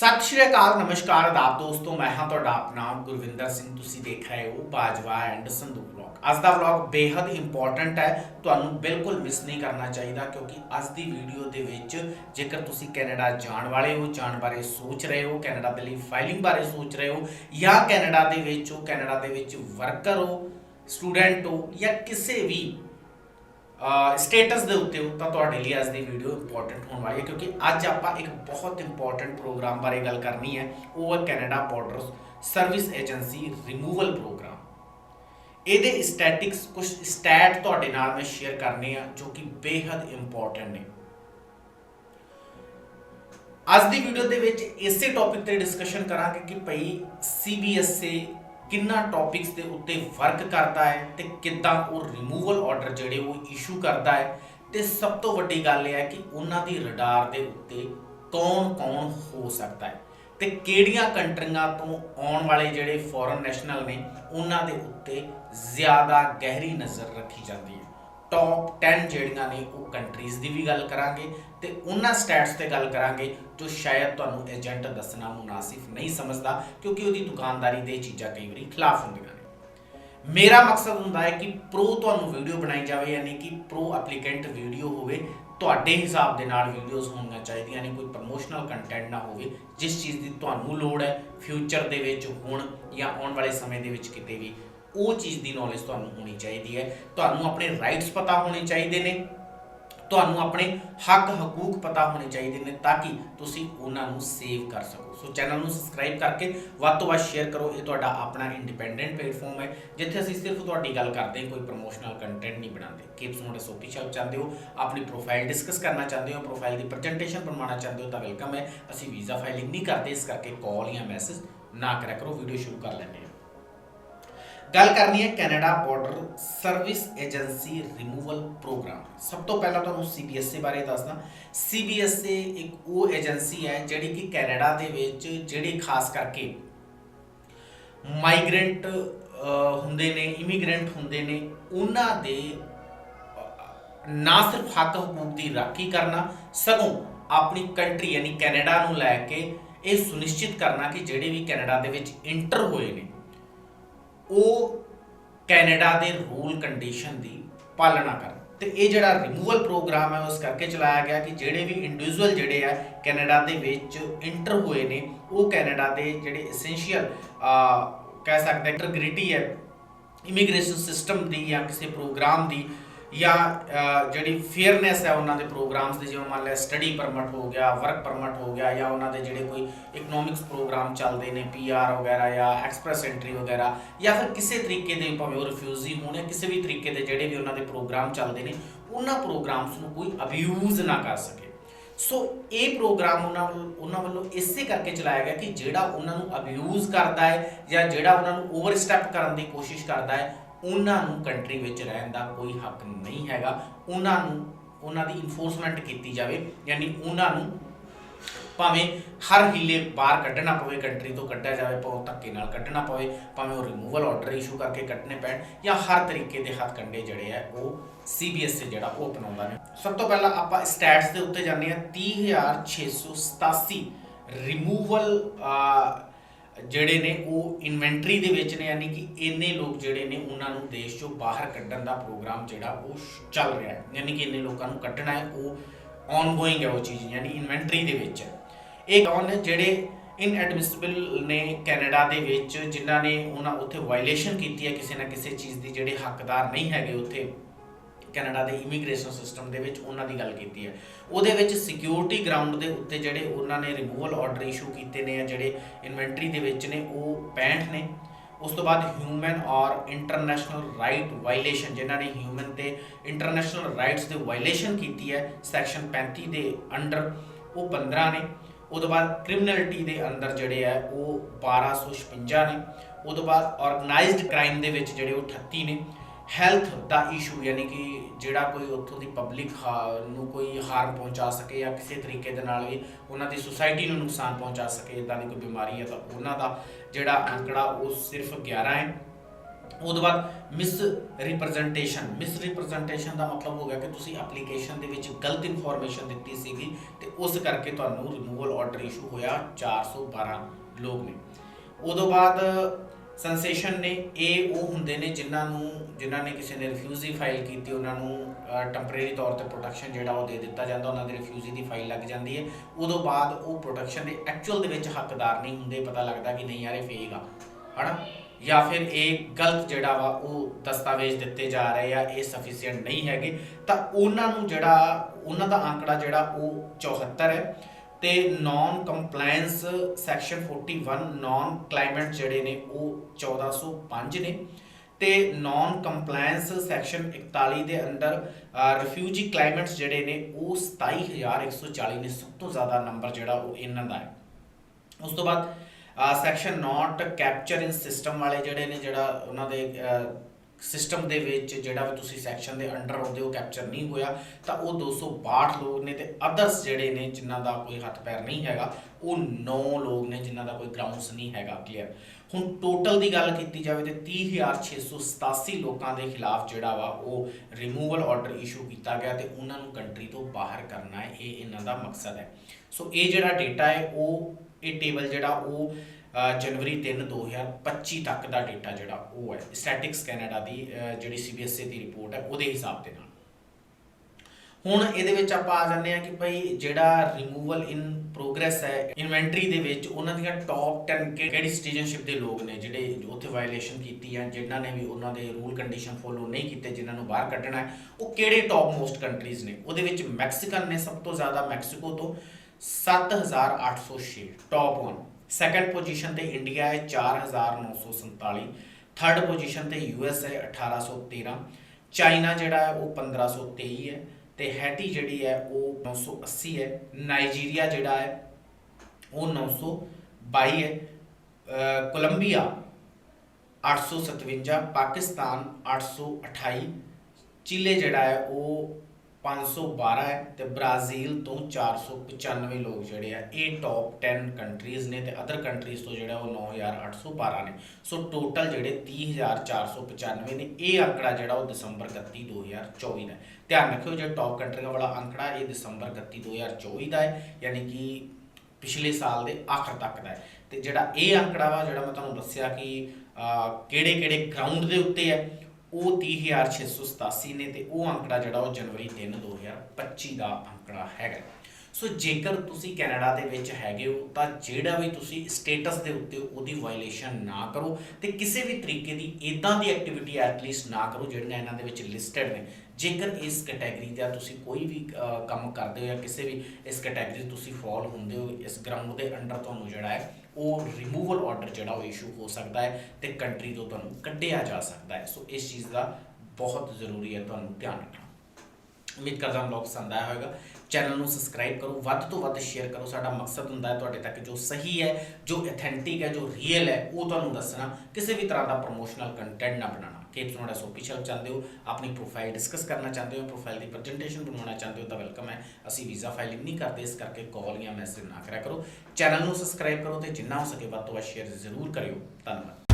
ਸਤਿ ਸ਼੍ਰੀ ਅਕਾਲ, ਨਮਸਕਾਰ ਆਦਾਬ ਦੋਸਤੋ, ਮੈਂ ਹਾਂ ਤੁਹਾਡਾ ਆਪਣਾ ਗੁਰਵਿੰਦਰ ਸਿੰਘ, ਤੁਸੀਂ ਦੇਖ ਰਹੇ ਹੋ ਬਾਜਵਾ ਐਂਡ ਸੰਧੂ ਵਲੌਗ। ਅੱਜ ਦਾ ਵਲੌਗ ਬੇहद ਇੰਪੋਰਟੈਂਟ ਹੈ, ਤੁਹਾਨੂੰ ਬਿਲਕੁਲ ਮਿਸ ਨਹੀਂ ਕਰਨਾ ਚਾਹੀਦਾ, ਕਿਉਂਕਿ ਅੱਜ ਦੀ ਵੀਡੀਓ ਦੇ ਵਿੱਚ ਜੇਕਰ ਤੁਸੀਂ ਕੈਨੇਡਾ ਜਾਣ ਵਾਲੇ ਹੋ, ਜਾਣ ਬਾਰੇ ਸੋਚ ਰਹੇ ਹੋ, ਕੈਨੇਡਾ ਦੇ ਲਈ ਫਾਈਲਿੰਗ ਬਾਰੇ ਸੋਚ ਰਹੇ ਹੋ, ਜਾਂ ਕੈਨੇਡਾ ਦੇ ਵਿੱਚ ਹੋ, ਕੈਨੇਡਾ ਦੇ ਵਿੱਚ ਵਰਕਰ ਹੋ ਸਟੂਡੈਂਟ ਹੋ, ਜਾਂ ਕਿਸੇ ਵੀ ਸਟੇਟਸ ਦੇ ਉੱਤੇ ਹੋ ਤਾਂ ਤੁਹਾਡੇ ਲਈ ਅੱਜ ਦੀ ਵੀਡੀਓ ਇੰਪੋਰਟੈਂਟ ਹੋਣ ਵਾਲੀ ਹੈ, ਕਿਉਂਕਿ ਅੱਜ ਆਪਾਂ ਇੱਕ ਬਹੁਤ ਇੰਪੋਰਟੈਂਟ ਪ੍ਰੋਗਰਾਮ ਬਾਰੇ ਗੱਲ ਕਰਨੀ ਹੈ, ਉਹ ਹੈ Canada border service agency removal programme ਇਹਦੇ ਸਟੈਟਿਕਸ ਕੁਝ ਸਟੈਟ ਤੁਹਾਡੇ ਨਾਲ ਮੈਂ ਸ਼ੇਅਰ ਕਰਨੇ ਆ, ਜੋ ਕਿ ਬੇहद ਇੰਪੋਰਟੈਂਟ ਨੇ। ਅੱਜ ਦੀ ਵੀਡੀਓ ਦੇ ਵਿੱਚ ਇਸੇ ਟੌਪਿਕ ਤੇ ਡਿਸਕਸ਼ਨ ਕਰਾਂਗੇ ਕਿ ਭਈ ਸੀਬੀਐਸਈ ਕਿੰਨਾ ਟੌਪਿਕਸ ਦੇ ਉੱਤੇ ਵਰਕ ਕਰਦਾ ਹੈ ਤੇ ਕਿੱਦਾਂ ਉਹ ਰਿਮੂਵਲ ਆਰਡਰ ਜਿਹੜੇ ਉਹ ਇਸ਼ੂ ਕਰਦਾ ਹੈ ਤੇ ਸਭ ਤੋਂ ਵੱਡੀ ਗੱਲ ਇਹ ਹੈ ਕਿ ਉਹਨਾਂ ਦੀ ਰਡਾਰ ਦੇ ਉੱਤੇ ਕੌਣ-ਕੌਣ ਹੋ ਸਕਦਾ ਹੈ ਤੇ ਕਿਹੜੀਆਂ ਕੰਟਰੀਆਂ ਤੋਂ ਆਉਣ ਵਾਲੇ ਜਿਹੜੇ ਫੋਰਨ ਨੈਸ਼ਨਲ ਨੇ, ਉਹਨਾਂ ਦੇ ਉੱਤੇ ਜ਼ਿਆਦਾ ਗਹਿਰੀ ਨਜ਼ਰ ਰੱਖੀ ਜਾਂਦੀ ਹੈ। ਟੌਪ 10 ਜਿਹੜੀਆਂ ਨੇ ਉਹ ਕੰਟਰੀਜ਼ ਦੀ ਵੀ ਗੱਲ ਕਰਾਂਗੇ ਤੇ ਉਹਨਾਂ ਸਟੈਟਸ ਤੇ ਗੱਲ ਕਰਾਂਗੇ ਜੋ ਸ਼ਾਇਦ ਤੁਹਾਨੂੰ ਏਜੰਟ ਦੱਸਣਾ ਮੁਨਾਸਿਬ ਨਹੀਂ ਸਮਝਦਾ, ਕਿਉਂਕਿ ਉਹਦੀ ਦੁਕਾਨਦਾਰੀ ਦੇ ਚੀਜ਼ਾਂ ਕਈ ਵਾਰੀ ਖਿਲਾਫ ਹੁੰਦੀਆਂ ਨੇ। ਮੇਰਾ ਮਕਸਦ ਹੁੰਦਾ ਹੈ ਕਿ ਪ੍ਰੋ ਤੁਹਾਨੂੰ ਵੀਡੀਓ ਬਣਾਈ ਜਾਵੇ, ਯਾਨੀ ਕਿ ਪ੍ਰੋ ਐਪਲੀਕੈਂਟ ਵੀਡੀਓ ਹੋਵੇ, ਤੁਹਾਡੇ ਹਿਸਾਬ ਦੇ ਨਾਲ ਵੀਡੀਓਜ਼ ਹੋਣੀਆਂ ਚਾਹੀਦੀਆਂ ਨੇ, ਕੋਈ ਪ੍ਰਮੋਸ਼ਨਲ ਕੰਟੈਂਟ ਨਾ ਹੋਵੇ, ਜਿਸ ਚੀਜ਼ ਦੀ ਤੁਹਾਨੂੰ ਲੋੜ ਹੈ ਫਿਊਚਰ ਦੇ ਵਿੱਚ, ਹੁਣ ਜਾਂ ਆਉਣ ਵਾਲੇ ਸਮੇਂ ਦੇ ਵਿੱਚ ਕਿਤੇ ਵੀ। ਉਹ ਚੀਜ਼ ਦੀ ਨੌਲੇਜ ਤੁਹਾਨੂੰ ਹੋਣੀ ਚਾਹੀਦੀ ਹੈ। ਤੁਹਾਨੂੰ ਆਪਣੇ ਰਾਈਟਸ ਪਤਾ ਹੋਣੇ ਚਾਹੀਦੇ ਨੇ। ਤੁਹਾਨੂੰ ਆਪਣੇ ਹੱਕ, ਹਕੂਕ ਪਤਾ ਹੋਣੇ ਚਾਹੀਦੇ ਨੇ ਤਾਂ ਕਿ ਤੁਸੀਂ ਉਹਨਾਂ ਨੂੰ ਸੇਵ ਕਰ ਸਕੋ। ਸੋ ਚੈਨਲ ਨੂੰ ਸਬਸਕ੍ਰਾਈਬ ਕਰਕੇ ਵੱਧ ਤੋਂ ਵੱਧ ਸ਼ੇਅਰ ਕਰੋ। ਇਹ ਤੁਹਾਡਾ ਆਪਣਾ ਇੰਡੀਪੈਂਡੈਂਟ ਪਲੇਟਫਾਰਮ ਹੈ। ਜਿੱਥੇ ਅਸੀਂ ਸਿਰਫ ਤੁਹਾਡੀ ਗੱਲ ਕਰਦੇ ਹਾਂ, ਕੋਈ ਪ੍ਰੋਮੋਸ਼ਨਲ ਕੰਟੈਂਟ ਨਹੀਂ ਬਣਾਉਂਦੇ। ਕਿਪਸ ਮੋਡ ਸੋਪੀ ਸ਼ਾਪ ਚਾਹੁੰਦੇ ਹੋ, ਆਪਣੀ ਪ੍ਰੋਫਾਈਲ ਡਿਸਕਸ ਕਰਨਾ ਚਾਹੁੰਦੇ ਹੋ ਪ੍ਰੋਫਾਈਲ ਦੀ ਪ੍ਰੈਜੈਂਟੇਸ਼ਨ ਬਣਵਾਉਣਾ ਚਾਹੁੰਦੇ ਹੋ ਤਾਂ ਵੈਲਕਮ ਹੈ। ਅਸੀਂ ਵੀਜ਼ਾ ਫਾਈਲਿੰਗ ਨਹੀਂ ਕਰਦੇ, ਇਸ ਕਰਕੇ ਕਾਲ ਜਾਂ ਮੈਸੇਜ ਨਾ ਕਰਿਆ ਕਰੋ। ਵੀਡੀਓ ਸ਼ੁਰੂ ਕਰ ਲੈਂਦੇ ਹਾਂ। ਗੱਲ ਕਰਨੀ ਹੈ Canada border service agency removal program ਸਭ ਤੋਂ ਪਹਿਲਾਂ ਤੁਹਾਨੂੰ ਸੀਬੀਐਸਈ ਬਾਰੇ ਦੱਸਦਾ। ਸੀਬੀਐਸਈ ਇੱਕ ਉਹ ਏਜੰਸੀ ਹੈ ਜਿਹੜੀ ਕਿ ਕੈਨੇਡਾ ਦੇ ਵਿੱਚ ਜਿਹੜੇ ਖਾਸ ਕਰਕੇ ਮਾਈਗ੍ਰੈਂਟ ਹੁੰਦੇ ਨੇ ਇਮੀਗ੍ਰੈਂਟ ਹੁੰਦੇ ਨੇ, ਉਹਨਾਂ ਦੇ ਨਾ ਸਿਰਫ ਹੱਕ ਹਕੂਕ ਦੀ ਰਾਖੀ ਕਰਨਾ, ਸਗੋਂ ਆਪਣੀ ਕੰਟਰੀ ਯਾਨੀ ਕੈਨੇਡਾ ਨੂੰ ਲੈ ਕੇ ਇਹ ਸੁਨਿਸ਼ਚਿਤ ਕਰਨਾ ਕਿ ਜਿਹੜੇ ਵੀ ਕੈਨੇਡਾ ਦੇ ਵਿੱਚ ਇੰਟਰ ਹੋਏ ਨੇ ਉਹ ਕੈਨੇਡਾ ਦੇ ਰੂਲ ਕੰਡੀਸ਼ਨ ਦੀ ਪਾਲਣਾ ਕਰਨ। ਤੇ ਇਹ ਜਿਹੜਾ ਰਿਮੂਵਲ ਪ੍ਰੋਗਰਾਮ ਹੈ, ਉਸ ਕਰਕੇ ਚਲਾਇਆ ਗਿਆ ਕਿ ਜਿਹੜੇ ਵੀ ਇੰਡੀਵਿਜੂਅਲ ਜਿਹੜੇ ਆ, ਕੈਨੇਡਾ ਦੇ ਵਿੱਚ ਇੰਟਰ ਹੋਏ ਨੇ, ਉਹ ਕੈਨੇਡਾ ਦੇ ਜਿਹੜੇ ਐਸੈਂਸ਼ੀਅਲ ਕਹਿ ਸਕਦੇ ਇੰਟਰਗ੍ਰਿਟੀ ਹੈ ਇਮੀਗ੍ਰੇਸ਼ਨ ਸਿਸਟਮ ਦੀ ਜਾਂ ਕਿਸੇ ਪ੍ਰੋਗਰਾਮ ਦੀ ਜਾਂ ਜਿਹੜੀ ਫੇਅਰਨੈਸ ਹੈ ਉਹਨਾਂ ਦੇ ਪ੍ਰੋਗਰਾਮਸ ਦੀ, ਜਿਵੇਂ ਮੰਨ ਲਿਆ ਸਟੱਡੀ ਪਰਮਿਟ ਹੋ ਗਿਆ ਵਰਕ ਪਰਮਿਟ ਹੋ ਗਿਆ, ਜਾਂ ਉਹਨਾਂ ਦੇ ਜਿਹੜੇ ਕੋਈ ਇਕਨੋਮਿਕਸ ਪ੍ਰੋਗਰਾਮ ਚੱਲਦੇ ਨੇ ਪੀਆਰ ਵਗੈਰਾ ਜਾਂ ਐਕਸਪ੍ਰੈਸ ਐਂਟਰੀ ਵਗੈਰਾ, ਜਾਂ ਫਿਰ ਕਿਸੇ ਤਰੀਕੇ ਦੇ ਭਾਵੇਂ ਉਹ ਰਿਫਿਊਜੀ ਹੋਣ ਜਾਂ ਕਿਸੇ ਵੀ ਤਰੀਕੇ ਦੇ ਜਿਹੜੇ ਵੀ ਉਹਨਾਂ ਦੇ ਪ੍ਰੋਗਰਾਮ ਚੱਲਦੇ ਨੇ, ਉਹਨਾਂ ਪ੍ਰੋਗਰਾਮਸ ਨੂੰ ਕੋਈ ਅਬਿਊਜ਼ ਨਾ ਕਰ ਸਕੇ। ਸੋ ਇਹ ਪ੍ਰੋਗਰਾਮ ਉਹਨਾਂ ਵੱਲ- ਉਹਨਾਂ ਵੱਲੋਂ ਇਸੇ ਕਰਕੇ ਚਲਾਇਆ ਗਿਆ ਕਿ ਜਿਹੜਾ ਉਹਨਾਂ ਨੂੰ ਅਬਿਊਜ਼ ਕਰਦਾ ਹੈ ਜਾਂ ਜਿਹੜਾ ਉਹਨਾਂ ਨੂੰ ਓਵਰਸਟੈਪ ਕਰਨ ਦੀ ਕੋਸ਼ਿਸ਼ ਕਰਦਾ ਹੈ ਉਹਨਾਂ ਨੂੰ ਕੰਟਰੀ ਵਿੱਚ ਰਹਿਣ ਦਾ ਕੋਈ ਹੱਕ ਨਹੀਂ ਹੈਗਾ। ਉਹਨਾਂ ਨੂੰ, ਉਹਨਾਂ ਦੀ ਇਨਫੋਰਸਮੈਂਟ ਕੀਤੀ ਜਾਵੇ, ਯਾਨੀ ਉਹਨਾਂ ਨੂੰ ਭਾਵੇਂ ਹਰ ਹੀਲੇ ਬਾਹਰ ਕੱਢਣਾ ਪਵੇ ਕੰਟਰੀ ਤੋਂ ਕੱਢਿਆ ਜਾਵੇ, ਭਾਵੇਂ ਧੱਕੇ ਨਾਲ ਕੱਢਣਾ ਪਵੇ, ਭਾਵੇਂ ਉਹ ਰਿਮੂਵਲ ਆਰਡਰ ਇਸ਼ੂ ਕਰਕੇ ਕੱਢਣੇ ਪੈਣ ਜਾਂ ਹਰ ਤਰੀਕੇ ਦੇ ਹੱਥ ਕੰਡੇ ਜਿਹੜੇ ਆ, ਉਹ ਸੀਬੀਐਸਈ ਜਿਹੜਾ ਉਹ ਅਪਣਾਉਂਦਾ ਨੇ। ਸਭ ਤੋਂ ਪਹਿਲਾਂ ਆਪਾਂ ਸਟੈਟਸ ਦੇ ਉੱਤੇ ਜਾਂਦੇ ਆ 30687 ਰਿਮੂਵਲ ਜਿਹੜੇ ਨੇ ਉਹ ਇਨਵੈਂਟਰੀ ਦੇ ਵਿੱਚ ਨੇ, ਯਾਨੀ ਕਿ ਇੰਨੇ ਲੋਕ ਜਿਹੜੇ ਨੇ ਉਹਨਾਂ ਨੂੰ ਦੇਸ਼ ਚੋਂ ਬਾਹਰ ਕੱਢਣ ਦਾ ਪ੍ਰੋਗਰਾਮ ਜਿਹੜਾ ਉਹ ਚੱਲ ਰਿਹਾ ਹੈ। ਯਾਨੀ ਕਿ ਇੰਨੇ ਲੋਕਾਂ ਨੂੰ ਕੱਢਣਾ ਹੈ, ਉਹ ਆਨਗੋਇੰਗ ਹੈ ਉਹ ਚੀਜ਼, ਯਾਨੀ ਇਨਵੈਂਟਰੀ ਦੇ ਵਿੱਚ। ਹੈ ਇਹ ਕੌਣ ਨੇ? ਜਿਹੜੇ ਇਨਐਡਮਿਸਿਬਲ ਨੇ ਕੈਨੇਡਾ ਦੇ ਵਿੱਚ, ਜਿਨ੍ਹਾਂ ਨੇ ਉਹਨਾਂ ਉੱਥੇ ਵਾਇਲੇਸ਼ਨ ਕੀਤੀ ਹੈ ਕਿਸੇ ਨਾ ਕਿਸੇ ਚੀਜ਼ ਦੀ, ਜਿਹੜੇ ਹੱਕਦਾਰ ਨਹੀਂ ਹੈਗੇ ਉੱਥੇ। ਕੈਨੇਡਾ ਦੇ ਇਮੀਗ੍ਰੇਸ਼ਨ ਸਿਸਟਮ ਦੇ ਵਿੱਚ ਉਹਨਾਂ ਦੀ ਗੱਲ ਕੀਤੀ ਹੈ। ਉਹਦੇ ਵਿੱਚ ਸਿਕਿਉਰਿਟੀ ਗਰਾਊਂਡ ਦੇ ਉੱਤੇ ਜਿਹੜੇ ਉਹਨਾਂ ਨੇ ਰਿਮੂਵਲ ਆਰਡਰ ਇਸ਼ੂ ਕੀਤੇ ਨੇ ਜਿਹੜੇ ਇਨਵੈਂਟਰੀ ਦੇ ਵਿੱਚ ਨੇ, ਉਹ 65 ਨੇ। ਉਸ ਤੋਂ ਬਾਅਦ ਹਿਊਮਨ ਔਰ ਇੰਟਰਨੈਸ਼ਨਲ ਰਾਈਟ ਵਾਇਲੇਸ਼ਨ ਜਿਨ੍ਹਾਂ ਨੇ ਹਿਊਮਨ ਤੇ ਇੰਟਰਨੈਸ਼ਨਲ ਰਾਈਟਸ ਦੇ ਵਾਇਲੇਸ਼ਨ ਕੀਤੀ ਹੈ ਸੈਕਸ਼ਨ 35 ਦੇ ਅੰਡਰ ਉਹ 15 ਨੇ। ਉਹ ਤੋਂ ਬਾਅਦ ਕ੍ਰਿਮੀਨਲਿਟੀ ਦੇ ਅੰਦਰ ਜਿਹੜੇ ਆ, ਉਹ 1256 ਨੇ। ਉਹ ਤੋਂ ਬਾਅਦ ਆਰਗੇਨਾਈਜ਼ਡ ਕ੍ਰਾਈਮ ਦੇ ਵਿੱਚ ਜਿਹੜੇ ਉਹ 38 ਨੇ। ਹੈਲਥ ਦਾ ਇਸ਼ੂ ਯਾਨੀ ਕਿ ਜਿਹੜਾ ਕੋਈ ਉੱਥੋਂ ਦੀ ਪਬਲਿਕ ਨੂੰ ਕੋਈ ਹਾਰਮ ਪਹੁੰਚਾ ਸਕੇ ਜਾਂ ਕਿਸੇ ਤਰੀਕੇ ਦੇ ਨਾਲ ਵੀ ਉਹਨਾਂ ਦੀ ਸੁਸਾਇਟੀ ਨੂੰ ਨੁਕਸਾਨ ਪਹੁੰਚਾ ਸਕੇ ਇਦਾਂ ਦੀ ਕੋਈ ਬਿਮਾਰੀ ਹੈ ਤਾਂ ਉਹਨਾਂ ਦਾ ਜਿਹੜਾ ਅੰਕੜਾ ਉਹ ਸਿਰਫ 11 ਹੈ। ਉਹਦੇ ਬਾਅਦ ਮਿਸ ਰਿਪਰੈਜ਼ੈਂਟੇਸ਼ਨ ਮਿਸ ਰਿਪਰੈਜ਼ੈਂਟੇਸ਼ਨ ਦਾ ਮਤਲਬ ਹੋ ਗਿਆ ਕਿ ਤੁਸੀਂ ਐਪਲੀਕੇਸ਼ਨ ਦੇ ਵਿੱਚ ਗਲਤ ਇਨਫੋਰਮੇਸ਼ਨ ਦਿੱਤੀ ਸੀਗੀ ਤੇ ਉਸ ਕਰਕੇ ਤੁਹਾਨੂੰ ਰਿਮੂਵਲ ਆਰਡਰ ਇਸ਼ੂ ਹੋਇਆ 412 ਲੋਕ ਨੇ। ਉਦੋਂ ਬਾਅਦ ਸੈਂਸੇਸ਼ਨ ਨੇ, ਇਹ ਉਹ ਹੁੰਦੇ ਨੇ ਜਿਨ੍ਹਾਂ ਨੂੰ, ਜਿਨ੍ਹਾਂ ਨੇ ਕਿਸੇ ਨੇ ਰਿਫਿਊਜੀ ਫਾਈਲ ਕੀਤੀ, ਉਹਨਾਂ ਨੂੰ ਟੈਂਪਰੇਰੀ ਤੌਰ ਤੇ ਪ੍ਰੋਟੈਕਸ਼ਨ ਜਿਹੜਾ ਉਹ ਦੇ ਦਿੱਤਾ ਜਾਂਦਾ, ਉਹਨਾਂ ਦੀ ਰਿਫਿਊਜੀ ਦੀ ਫਾਈਲ ਲੱਗ ਜਾਂਦੀ ਹੈ। ਉਦੋਂ ਬਾਅਦ ਉਹ ਪ੍ਰੋਟੈਕਸ਼ਨ ਦੇ ਐਕਚੁਅਲ ਦੇ ਵਿੱਚ ਹੱਕਦਾਰ ਨਹੀਂ ਹੁੰਦੇ, ਪਤਾ ਲੱਗਦਾ ਕਿ ਨਹੀਂ ਯਾਰ ਇਹ ਫੇਕ ਆ, ਹਨਾ? ਜਾਂ ਫਿਰ ਇਹ ਗਲਤ ਜਿਹੜਾ ਵਾ, ਉਹ ਦਸਤਾਵੇਜ਼ ਦਿੱਤੇ ਜਾ ਰਹੇ ਆ, ਇਹ ਸਫੀਸ਼ੀਐਂਟ ਨਹੀਂ ਹੈਗੇ, ਤਾਂ ਉਹਨਾਂ ਨੂੰ ਜਿਹੜਾ, ਉਹਨਾਂ ਦਾ ਅੰਕੜਾ ਜਿਹੜਾ ਉਹ 74 ਹੈ। ਤੇ non compliance section 41 non climate ਜਿਹੜੇ ਨੇ ਉਹ 1405 ਨੇ। ਤੇ ਨਾਨ ਕੰਪਲਾਈਂਸ ਸੈਕਸ਼ਨ 41 ਦੇ ਅੰਦਰ ਰਿਫਿਊਜੀ ਕਲਾਈਮੇਟਸ ਜਿਹੜੇ ਨੇ ਉਹ 27140 ਨੇ। ਸਭ ਤੋਂ ਜ਼ਿਆਦਾ ਨੰਬਰ ਜਿਹੜਾ ਉਹ ਇਹਨਾਂ ਦਾ ਹੈ। ਉਸ ਤੋਂ ਬਾਅਦ section not capture in system ਵਾਲੇ ਜਿਹੜੇ ਨੇ, ਜਿਹੜਾ ਉਹਨਾਂ ਦੇ ਸਿਸਟਮ ਦੇ ਵਿੱਚ ਜਿਹੜਾ ਵੀ ਤੁਸੀਂ ਸੈਕਸ਼ਨ ਦੇ ਅੰਡਰ ਆਉਂਦੇ ਹੋ ਕੈਪਚਰ ਨਹੀਂ ਹੋਇਆ, ਤਾਂ ਉਹ 262 ਲੋਕ ਨੇ ਤੇ ਅਦਰਸ ਜਿਹੜੇ ਨੇ ਜਿਨ੍ਹਾਂ ਦਾ ਕੋਈ ਹੱਥ ਪੈਰ ਨਹੀਂ ਹੈਗਾ, ਉਹ 9 ਲੋਕ ਨੇ ਜਿਨ੍ਹਾਂ ਦਾ ਕੋਈ ਗਰਾਊਂਡਸ ਨਹੀਂ ਹੈਗਾ ਕਲੀਅਰ ਹੁਣ ਟੋਟਲ ਦੀ ਗੱਲ ਕੀਤੀ ਜਾਵੇ ਤੇ 30687 ਲੋਕਾਂ ਦੇ ਖਿਲਾਫ ਜਿਹੜਾ ਵਾ ਉਹ ਰਿਮੂਵਲ ਆਰਡਰ ਇਸ਼ੂ ਕੀਤਾ ਗਿਆ ਤੇ ਉਹਨਾਂ ਨੂੰ ਕੰਟਰੀ ਤੋਂ ਬਾਹਰ ਕਰਨਾ ਹੈ, ਇਹ ਇਹਨਾਂ ਦਾ ਮਕਸਦ ਹੈ। ਸੋ ਇਹ ਜਿਹੜਾ ਡੇਟਾ ਹੈ, ਉਹ, ਇਹ ਟੇਬਲ ਜਿਹੜਾ ਉਹ ਜਨਵਰੀ 3 2025 ਤੱਕ ਦਾ ਡੇਟਾ ਜਿਹੜਾ ਉਹ ਹੈ ਸਟੈਟਿਕਸ ਕੈਨੇਡਾ ਦੀ ਅ, ਜਿਹੜੀ ਸੀਬੀਐਸਈ ਦੀ ਰਿਪੋਰਟ ਹੈ ਉਹਦੇ ਹਿਸਾਬ ਦੇ ਨਾਲ। ਹੁਣ ਇਹਦੇ ਵਿੱਚ ਆਪਾਂ ਆ ਜਾਂਦੇ ਆ ਕਿ ਭਾਈ ਜਿਹੜਾ ਰਿਮੂਵਲ ਇਨ ਪ੍ਰੋਗਰੈਸ ਹੈ ਇਨਵੈਂਟਰੀ ਦੇ ਵਿੱਚ ਉਹਨਾਂ ਦੀਆਂ ਟੌਪ 10 ਕਿਹੜੀ ਸਿਟੀਜ਼ਨਸ਼ਿਪ ਦੇ ਲੋਕ ਨੇ ਜਿਹੜੇ ਉੱਥੇ ਵਾਇਲੇਸ਼ਨ ਕੀਤੀ ਹੈ ਜਿਨ੍ਹਾਂ ਨੇ ਵੀ ਉਹਨਾਂ ਦੇ ਰੂਲ ਕੰਡੀਸ਼ਨ ਫੋਲੋ ਨਹੀਂ ਕੀਤੇ ਜਿਨ੍ਹਾਂ ਨੂੰ ਬਾਹਰ ਕੱਢਣਾ ਹੈ ਉਹ ਕਿਹੜੇ ਟੌਪ ਮੋਸਟ ਕੰਟਰੀਜ਼ ਨੇ? ਉਹਦੇ ਵਿੱਚ ਮੈਕਸੀਕਨ ਨੇ ਸਭ ਤੋਂ ਜ਼ਿਆਦਾ ਮੈਕਸੀਕੋ ਤੋਂ 7806 ਟੌਪ 1 ਸੈਕੰਡ ਪੋਜੀਸ਼ਨ ਤੇ ਇੰਡੀਆ ਹੈ 4947 ਥਰਡ ਪੋਜੀਸ਼ਨ ਤੇ ਯੂਐਸ ਹੈ 1813 ਚਾਈਨਾ ਜਿਹੜਾ ਹੈ ਉਹ 1523 ਹੈ ਤੇ ਹੈਟੀ ਜਿਹੜੀ ਹੈ ਉਹ 980 ਹੈ ਨਾਈਜੀਰੀਆ ਜਿਹੜਾ ਹੈ ਉਹ 922 ਹੈ, ਅਹ ਕੋਲੰਬੀਆ 857 ਪਾਕਿਸਤਾਨ 828 ਚੀਲੇ ਜਿਹੜਾ ਹੈ ਉਹ 512 ਹੈ ਤੇ ਬ੍ਰਾਜ਼ੀਲ ਤੋਂ 495 ਲੋਕ ਜਿਹੜੇ ਆ, ਇਹ ਟੌਪ 10 ਕੰਟਰੀਜ਼ ਨੇ ਤੇ ਅਦਰ ਕੰਟਰੀਜ਼ ਤੋਂ ਜਿਹੜਾ ਉਹ 9812 ਨੇ। ਸੋ ਟੋਟਲ ਜਿਹੜੇ 30495 ਨੇ, ਇਹ ਅੰਕੜਾ ਜਿਹੜਾ ਉਹ ਦਸੰਬਰ 31 2024 ਦਾ ਧਿਆਨ ਰੱਖਿਓ ਜਿਹੜਾ ਟੌਪ ਕੰਟਰੀਆਂ ਵਾਲਾ ਅੰਕੜਾ, ਇਹ ਦਸੰਬਰ 31 2024 ਦਾ ਹੈ, ਯਾਨੀ ਕਿ ਪਿਛਲੇ ਸਾਲ ਦੇ ਆਖਰ ਤੱਕ ਦਾ ਹੈ। ਤੇ ਜਿਹੜਾ ਇਹ ਅੰਕੜਾ ਵਾ, ਜਿਹੜਾ ਮੈਂ ਤੁਹਾਨੂੰ ਦੱਸਿਆ ਕਿ ਕਿਹੜੇ ਕਿਹੜੇ ਗਰਾਊਂਡ ਦੇ ਉੱਤੇ ਹੈ ਉਹ 30687 ਨੇ ਤੇ ਉਹ ਅੰਕੜਾ ਜਿਹੜਾ ਉਹ ਜਨਵਰੀ 3 2025 ਦਾ ਅੰਕੜਾ ਹੈਗਾ। ਸੋ ਜੇਕਰ ਤੁਸੀਂ ਕੈਨੇਡਾ ਦੇ ਵਿੱਚ ਹੈਗੇ ਹੋ, ਤਾਂ ਜਿਹੜਾ ਵੀ ਤੁਸੀਂ ਸਟੇਟਸ ਦੇ ਉੱਤੇ ਉਹਦੀ ਵਾਇਲੇਸ਼ਨ ਨਾ ਕਰੋ ਤੇ ਕਿਸੇ ਵੀ ਤਰੀਕੇ ਦੀ ਇਦਾਂ ਦੀ ਐਕਟੀਵਿਟੀ ਐਟਲੀਸਟ ਨਾ ਕਰੋ ਜਿਹੜੀਆਂ ਇਹਨਾਂ ਦੇ ਵਿੱਚ ਲਿਸਟਡ ਨੇ। ਜੇਕਰ ਇਸ ਕੈਟਾਗਰੀ ਦਾ ਤੁਸੀਂ ਕੋਈ ਵੀ ਕੰਮ ਕਰਦੇ ਹੋ ਜਾਂ ਕਿਸੇ ਵੀ ਇਸ ਕੈਟਾਗਰੀ 'ਚ ਤੁਸੀਂ ਫਾਲ ਹੁੰਦੇ ਹੋ, ਇਸ ਗਰਾਊਂਡ ਦੇ ਅੰਡਰ ਤੁਹਾਨੂੰ ਜਿਹੜਾ ਹੈ ਉਹ ਰਿਮੂਵਲ ਆਰਡਰ ਜਿਹੜਾ ਉਹ ਇਸ਼ੂ ਹੋ ਸਕਦਾ ਹੈ ਤੇ ਕੰਟਰੀ ਤੋਂ ਤੁਹਾਨੂੰ ਕੱਢਿਆ ਜਾ ਸਕਦਾ ਹੈ। ਸੋ ਇਸ ਚੀਜ਼ ਦਾ ਬਹੁਤ ਜ਼ਰੂਰੀ ਹੈ, ਤੁਹਾਨੂੰ ਧਿਆਨ ਰੱਖਣਾ। ਉਮੀਦ ਕਰਦਾ ਹਾਂ ਬਲੌਗ ਪਸੰਦ ਆਇਆ ਹੋਵੇਗਾ। ਚੈਨਲ ਨੂੰ ਸਬਸਕ੍ਰਾਈਬ ਕਰੋ, ਵੱਧ ਤੋਂ ਵੱਧ ਸ਼ੇਅਰ ਕਰੋ। ਸਾਡਾ ਮਕਸਦ ਹੁੰਦਾ ਹੈ ਤੁਹਾਡੇ ਤੱਕ ਜੋ ਸਹੀ ਹੈ, ਜੋ ਅਥੈਂਟਿਕ ਹੈ, ਜੋ ਰੀਅਲ ਹੈ, ਉਹ ਤੁਹਾਨੂੰ ਦੱਸਣਾ। ਕਿਸੇ ਵੀ ਤਰ੍ਹਾਂ ਦਾ ਪ੍ਰੋਮੋਸ਼ਨਲ ਕੰਟੈਂਟ ਨਾ ਬਣਾਉਣਾ। ਕਿ ਤੁਸੀਂ ਤੁਹਾਡਾ ਸੋਪੀਸ਼ਲ ਚਾਹੁੰਦੇ ਹੋ, ਆਪਣੀ ਪ੍ਰੋਫਾਈਲ ਡਿਸਕਸ ਕਰਨਾ ਚਾਹੁੰਦੇ ਹੋ ਪ੍ਰੋਫਾਈਲ ਦੀ ਪ੍ਰੈਜੈਂਟੇਸ਼ਨ ਬਣਾਉਣਾ ਚਾਹੁੰਦੇ ਹੋ, ਤਾਂ ਵੈਲਕਮ ਹੈ। ਅਸੀਂ ਵੀਜ਼ਾ ਫਾਈਲਿੰਗ ਨਹੀਂ ਕਰਦੇ, ਇਸ ਕਰਕੇ ਕਾਲ ਜਾਂ ਮੈਸੇਜ ਨਾ ਕਰਿਆ ਕਰੋ। ਚੈਨਲ ਨੂੰ ਸਬਸਕ੍ਰਾਈਬ ਕਰੋ ਤੇ ਜਿੰਨਾ ਹੋ ਸਕੇ ਵੱਧ ਤੋਂ ਵੱਧ ਸ਼ੇਅਰ ਜ਼ਰੂਰ ਕਰਿਓ। ਧੰਨਵਾਦ।